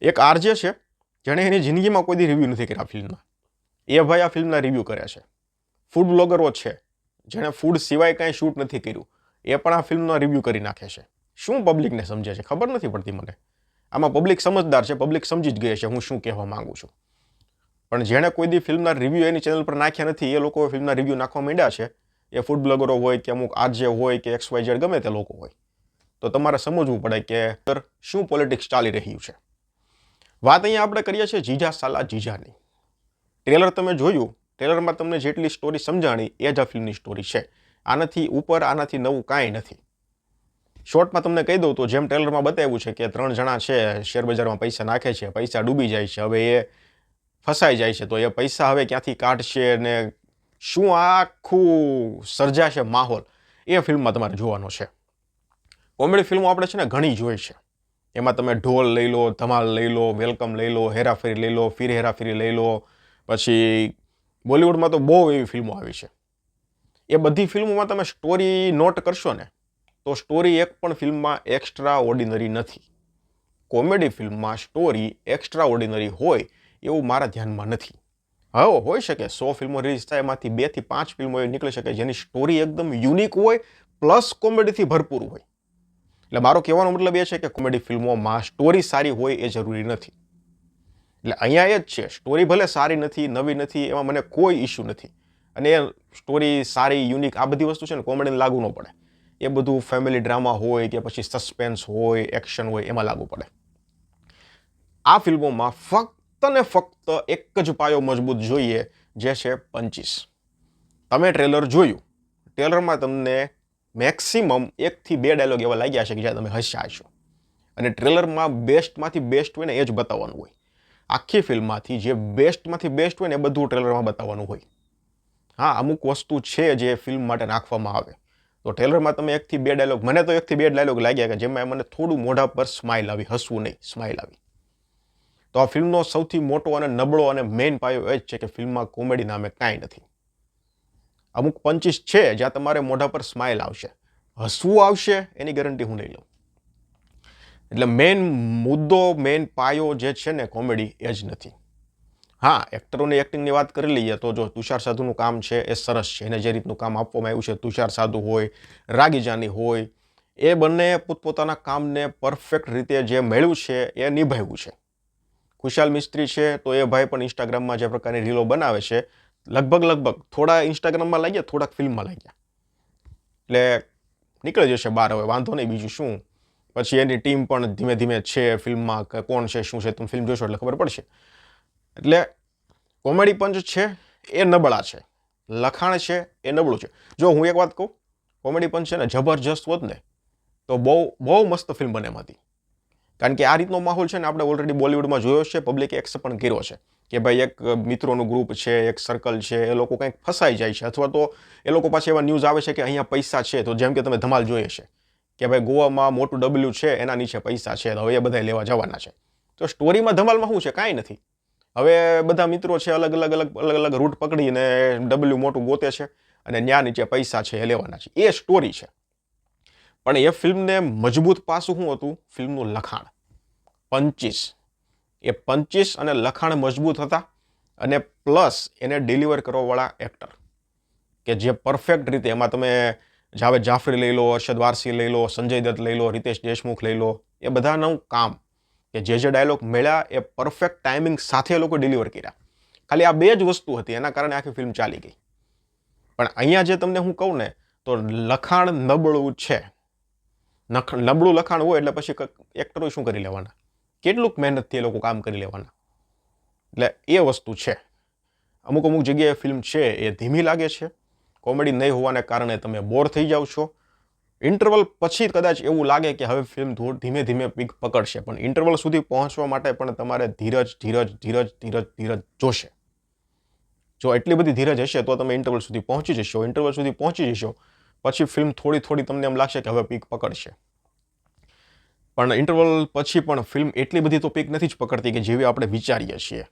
એક આરજે છે, જેણે એની જિંદગીમાં કોઈ રિવ્યૂ નથી કર્યા ફિલ્મના. એ ભાઈ આ ફિલ્મના રિવ્યૂ કર્યા છે. ફૂડ બ્લોગરો છે, જેણે ફૂડ સિવાય કાંઈ શૂટ નથી કર્યું. એ પણ આ ફિલ્મનો રિવ્યૂ કરી નાખે છે. શું પબ્લિકને સમજે છે? ખબર નથી પડતી મને. આમાં પબ્લિક સમજદાર છે પબ્લિક સમજી જ ગઈ છે હું શું કહેવા માંગુ છું. પણ જેણે કોઈ દી ફિલ્મના રિવ્યૂ એની ચેનલ પર નાખ્યા નથી, એ લોકો ફિલ્મના રિવ્યૂ નાખવા માંડ્યા છે. એ ફૂડ બ્લોગરો હોય કે અમુક આરજે હોય કે એક્સ વાય ઝેડ ગમે તે લોકો હોય. તો તમારે સમજવું પડે કે શું પોલિટિક્સ ચાલી રહ્યું છે. વાત અહીંયા આપણે કરીએ છીએ જીજા સાલા જીજાની. ટ્રેલર તમે જોયું ટ્રેલરમાં તમને જેટલી સ્ટોરી સમજાણી, એ જ આ ફિલ્મની સ્ટોરી છે. આનાથી ઉપર, આનાથી નવું કાંઈ નથી. શોર્ટમાં તમને કહી દઉં તો જેમ ટ્રેલરમાં બતાવ્યું છે કે ત્રણ જણા છે, શેરબજારમાં પૈસા નાખે છે, પૈસા ડૂબી જાય છે, હવે એ ફસાઈ જાય છે, તો એ પૈસા હવે ક્યાંથી કાઢશે ને શું આખું સર્જાશે માહોલ, એ ફિલ્મમાં તમારે જોવાનો છે. કોમેડી ફિલ્મો આપણે છે ને ઘણી જોઈ છે. એમાં તમે ઢોલ લઈ લો, ધમાલ લઈ લો, વેલકમ લઈ લો, હેરાફેરી લઈ લો, ફિર હેરાફેરી લઈ લો, પછી બોલિવૂડમાં તો બહુ એવી ફિલ્મો આવી છે. એ બધી ફિલ્મોમાં તમે સ્ટોરી નોટ કરશો ને, તો સ્ટોરી એક પણ ફિલ્મમાં એક્સ્ટ્રા ઓર્ડિનરી નથી. કોમેડી ફિલ્મમાં સ્ટોરી એક્સ્ટ્રા ઓર્ડિનરી હોય એવું મારા ધ્યાનમાં નથી. હવે હોઈ શકે સો ફિલ્મો રિલીઝ થાય, એમાંથી બેથી પાંચ ફિલ્મો એવી નીકળી શકે જેની સ્ટોરી એકદમ યુનિક હોય પ્લસ કોમેડીથી ભરપૂર હોય. એટલે મારો કહેવાનો મતલબ એ છે કે કોમેડી ફિલ્મોમાં સ્ટોરી સારી હોય એ જરૂરી નથી. એટલે અહીંયા એ જ છે સ્ટોરી ભલે સારી નથી, નવી નથી, એમાં મને કોઈ ઇશ્યુ નથી. અને એ સ્ટોરી સારી યુનિક આ બધી વસ્તુ છે ને કોમેડીને લાગુ ન પડે. એ બધું ફેમિલી ડ્રામા હોય કે પછી સસ્પેન્સ હોય એક્શન હોય, એમાં લાગુ પડે. આ ફિલ્મોમાં ફક્ત ને ફક્ત એક જ પાયો મજબૂત જોઈએ, જે છે પંચીસ. તમે ટ્રેલર જોયું. ટ્રેલરમાં તમને મેક્સિમમ એકથી બે ડાયલોગ એવા લાગ્યા છે કે જ્યાં તમે હસ્યા છો. અને ટ્રેલરમાં બેસ્ટમાંથી બેસ્ટ હોય ને એ જ બતાવવાનું હોય. આખી ફિલ્મમાંથી જે બેસ્ટમાંથી બેસ્ટ હોય ને એ બધું ટ્રેલરમાં બતાવવાનું હોય. હા, અમુક વસ્તુ છે જે ફિલ્મ માટે નાખવામાં આવે. તો ટ્રેલરમાં તમે એકથી બે ડાયલોગ મને તો એકથી બે ડાયલોગ લાગ્યા કે જેમાં મને થોડું મોઢા પર સ્માઇલ આવી, હસવું નહીં સ્માઇલ આવી. તો આ ફિલ્મનો સૌથી મોટો અને નબળો અને મેઇન પાયો એ જ છે કે ફિલ્મમાં કોમેડી નામે કાંઈ નથી. અમુક પંચીસ છે જ્યાં તમારે મોઢા પર સ્માઇલ આવશે. હસવું આવશે, એની ગેરંટી હું નહીં લઉં. એટલે મેઇન મુદ્દો મેઇન પાયો જે છે ને કોમેડી એ જ નથી. હા એક્ટરોની એક્ટિંગની વાત કરી લઈએ તો જો તુષાર સાધુનું કામ છે એ સરસ છે. એને જે રીતનું કામ આપવામાં આવ્યું છે, તુષાર સાધુ હોય રાગીજાની હોય, એ બંને પોતપોતાના કામને પરફેક્ટ રીતે જે મેળવ્યું છે એ નિભાવ્યું છે. ખુશાલ મિસ્ત્રી છે તો એ ભાઈ પણ ઇન્સ્ટાગ્રામમાં જે પ્રકારની રીલો બનાવે છે લગભગ લગભગ થોડા ઇન્સ્ટાગ્રામમાં લાગ્યા, થોડાક ફિલ્મમાં લાગ્યા. એટલે નીકળી જશે બહાર હવે, વાંધો નહીં બીજું શું. પછી એની ટીમ પણ ધીમે ધીમે છે ફિલ્મમાં કોણ છે, શું છે, તમે ફિલ્મ જોશો એટલે ખબર પડશે. એટલે કોમેડી પંચ છે, એ નબળા છે. લખાણ છે, એ નબળું છે. જો હું એક વાત કહું, કોમેડી પંચ છે ને, જબરજસ્ત હોત ને, તો બહુ બહુ મસ્ત ફિલ્મ બને એમાંથી. કારણ કે આ રીતનો માહોલ છે ને, આપણે ઓલરેડી બોલિવૂડમાં જોયો છે પબ્લિકે એક્સેપ્ટ પણ કર્યો છે. કે ભાઈ એક મિત્રોનું ગ્રુપ છે, એક સર્કલ છે, એ લોકો કંઈક ફસાઈ જાય છે અથવા તો એ લોકો પાસે એવા ન્યૂઝ આવે છે કે અહીંયા પૈસા છે, તો જેમ કે તમે ધમાલ જોઈએ છે કે ભાઈ ગોવામાં મોટું ડબલ્યુ છે, એના નીચે પૈસા છે, તો હવે એ બધા લેવા જવાના છે. તો સ્ટોરીમાં ધમાલમાં શું છે? કાંઈ નથી. હવે બધા મિત્રો છે અલગ અલગ અલગ અલગ અલગ રૂટ પકડીને ડબલ્યુ મોટું ગોતે છે અને ન્યા નીચે પૈસા છે, એ લેવાના છે. એ સ્ટોરી છે. પણ એ ફિલ્મને મજબૂત પાસું શું હતું? ફિલ્મનું લખાણ. પંચીસ. એ પંચીસ અને લખાણ મજબૂત હતા અને પ્લસ એને ડિલિવર કરવાવાળા એક્ટર કે જે પરફેક્ટ રીતે એમાં તમે જાવેદ જાફરી લઈ લો, અરશદ વારસી લઈ લો, સંજય દત્ત લઈ લો, રિતેશ દેશમુખ લઈ લો, એ બધાનું કામ. કે જે જે ડાયલોગ મળ્યા એ પરફેક્ટ ટાઈમિંગ સાથે એ લોકો ડિલિવર કર્યા. ખાલી આ બે જ વસ્તુ હતી, એના કારણે આખી ફિલ્મ ચાલી ગઈ. પણ અહીંયા જે તમને હું કહું ને, તો લખાણ નબળું છે. નબળું લખાણ હોય એટલે પછી એક્ટરો શું કરી લેવાના? કેટલુંક મહેનતથી એ લોકો કામ કરી લેવાના. એટલે એ વસ્તુ છે. અમુક અમુક જગ્યાએ ફિલ્મ છે, એ ધીમી લાગે છે. કોમેડી નહીં હોવાને કારણે તમે બોર થઈ જાઓ છો. ઇન્ટરવલ પછી કદાચ એવું લાગે કે હવે ફિલ્મ ધીમે ધીમે પીક પકડશે, પણ ઇન્ટરવલ સુધી પહોંચવા માટે પણ તમારે ધીરજ ધીરજ ધીરજ ધીરજ ધીરજ જોશે. જો એટલી બધી ધીરજ હશે તો તમે ઇન્ટરવલ સુધી પહોંચી જશો. ઇન્ટરવલ સુધી પહોંચી જશો, પછી ફિલ્મ થોડી થોડી તમને એમ લાગશે કે હવે પીક પકડશે. પણ ઇન્ટરવલ પછી પણ ફિલ્મ એટલી બધી તો પીક નથી જ પકડતી કે જેવી આપણે વિચારીએ છીએ.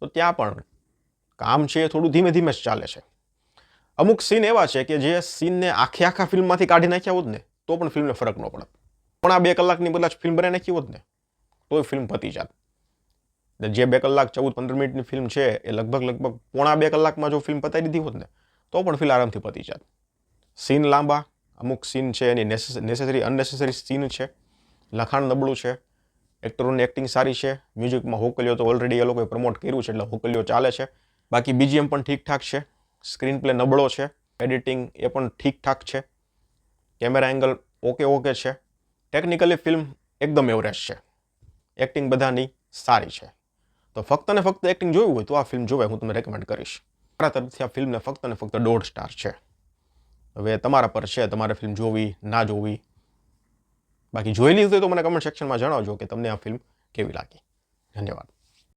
તો ત્યાં પણ કામ છે એ થોડું ધીમે ધીમે જ ચાલે છે. અમુક સીન એવા છે કે જે સીનને આખે આખા ફિલ્મમાંથી કાઢી નાખ્યા હોત ને, તો પણ ફિલ્મને ફરક ન પડે. પણ આ બે કલાકની બદલા ફિલ્મ બનાવી નાખી હોત ને તોય ફિલ્મ પતી જાત. જે બે કલાક ચૌદ પંદર મિનિટની ફિલ્મ છે એ લગભગ લગભગ પોણા બે કલાકમાં જો ફિલ્મ પતાવી દીધી હોત ને, તો પણ ફિલ્મ આરામથી પતી જાત. સીન લાંબા, અમુક સીન છે એની નેસેસરી અનનેસેસરી સીન છે. લખાણ નબળું છે. એક્ટરોની એક્ટિંગ સારી છે. મ્યુઝિકમાં હોકલીઓ તો ઓલરેડી એ લોકોએ પ્રમોટ કર્યું છે એટલે હોકલીઓ ચાલે છે. બાકી બીજીએમ પણ ઠીકઠાક છે. સ્ક્રીન પ્લે નબળો છે. એડિટિંગ એ પણ ઠીકઠાક છે. કેમેરા એંગલ ઓકે ઓકે છે. ટેકનિકલી ફિલ્મ એકદમ એવરેજ છે. એક્ટિંગ બધાની સારી છે. તો ફક્ત ને ફક્ત એક્ટિંગ જોયું હોય તો આ ફિલ્મ જોવે હું તમને રેકમેન્ડ કરીશ. મારા તરફથી આ ફિલ્મને ફક્ત ને ફક્ત દોઢ સ્ટાર છે. હવે તમારા પર છે, તમારે ફિલ્મ જોવી, ના જોવી બાકી જોઈ લીધી તો મને કમેન્ટ સેક્શનમાં જણાવજો કે તમને આ ફિલ્મ કેવી લાગી. ધન્યવાદ.